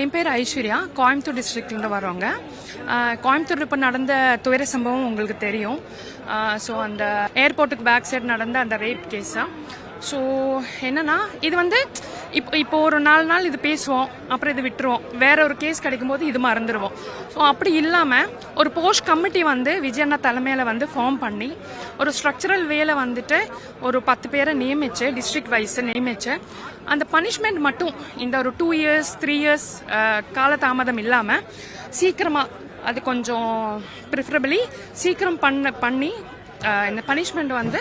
என் பேர் ஐஸ்வர்யா. கோயம்புத்தூர் டிஸ்ட்ரிக்ட்லேருந்து வரோங்க கோயம்புத்தூர் இப்போ நடந்த துயர சம்பவம் உங்களுக்கு தெரியும். ஸோ அந்த ஏர்போர்ட்டுக்கு பேக் சைடு நடந்த அந்த ரேப் தான் ஸோ என்னன்னா இது வந்து இப்போ இப்போ ஒரு நாலு நாள் இது பேசுவோம் அப்புறம் இது விட்டுருவோம். வேற ஒரு கேஸ் கிடைக்கும்போது இது மறந்துடுவோம் ஸோ அப்படி இல்லாமல் ஒரு போஸ்ட் கமிட்டி வந்து விஜயண்ணா தலைமையில் வந்து ஃபார்ம் பண்ணி ஒரு ஸ்ட்ரக்சரல் வேலை வந்துட்டு ஒரு பத்து பேரை நியமிச்சு டிஸ்ட்ரிக்ட் வைஸ் நியமிச்சு அந்த பனிஷ்மெண்ட் மட்டும் இந்த ஒரு டூ இயர்ஸ் த்ரீ இயர்ஸ் காலதாமதம் இல்லாமல் சீக்கிரமாக அது கொஞ்சம் ப்ரிஃபரபிளி சீக்கிரம் பண்ண பண்ணி இந்த பனிஷ்மெண்ட் வந்து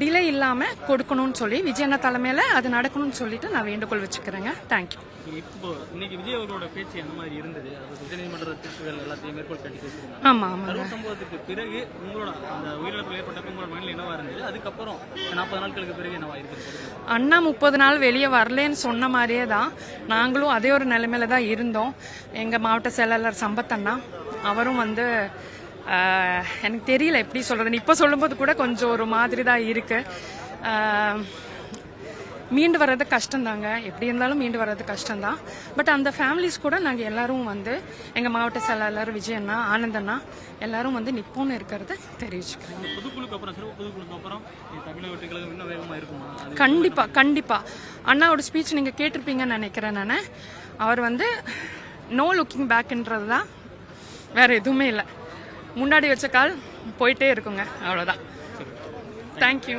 டிலே இல்லாமல் கொடுக்கணும்னு சொல்லி விஜயண்ணா தலைமையில் அது நடக்கணும்னு சொல்லிட்டு நான் வேண்டுகோள் வச்சுக்கிறேங்க. தேங்க்யூ இப்போ இன்னைக்கு விஜய் அவர்களோட பேச்சு என்ன மாதிரி இருந்தது? அதாவது உச்சநீதிமன்ற தீர்ப்புகள் எல்லாத்தையும் மேற்கோள் காட்டி பேசியிருந்தாங்க. ஆமாம் ஆமாங்க. கரூர் சம்பவத்துக்கு பிறகு உங்களோட அந்த உயிரிழப்பு ஏற்பட்டப்ப உங்களோட மனநிலை என்னவா இருந்தது? அதுக்கப்புறம் நாற்பது நாட்களுக்கு பிறகு என்னவா இருக்குது? அண்ணா முப்பது நாள் வெளியே வரலேன்னு சொன்ன மாதிரியே தான் நாங்களும் அதே ஒரு நிலைமையில தான் இருந்தோம். எங்கள் மாவட்ட செயலாளர் சம்பத் அண்ணா அவரும் வந்து எனக்கு தெரியல எப்படி சொல்றதுன்னு. இப்போ சொல்லும்போது கூட கொஞ்சம் ஒரு மாதிரி தான் இருக்கு. ஆஹ், மீண்டு வர்றது கஷ்டம்தாங்க. எப்படி இருந்தாலும் மீண்டு வர்றது கஷ்டம்தான். பட் அந்த ஃபேமிலிஸ் கூட நாங்கள் எல்லாரும் வந்து எங்கள் மாவட்ட செயலாளர் விஜயண்ணா ஆனந்தண்ணா எல்லாரும் வந்து நிப்போன்னு இருக்கிறத தெரிவிச்சுக்கிறேன். இந்த பொதுக்குழுக்கு அப்புறம் சிறப்பு பொதுக்குழுக்கு அப்புறம் இந்த தமிழக வெற்றி கழகம் இன்னும் வேகமா இருக்குமா? அது கண்டிப்பா கண்டிப்பா. அண்ணாவோட ஸ்பீச் நீங்க கேட்டிருப்பீங்கன்னு நினைக்கிறேன் நான். அவர் வந்து நோ லுக்கிங் பேக்ன்றது தான் வேற எதுவுமே இல்லை. முன்னாடி வச்ச கால் போயிட்டே இருக்குங்க. அவ்வளோதான் தேங்க்யூ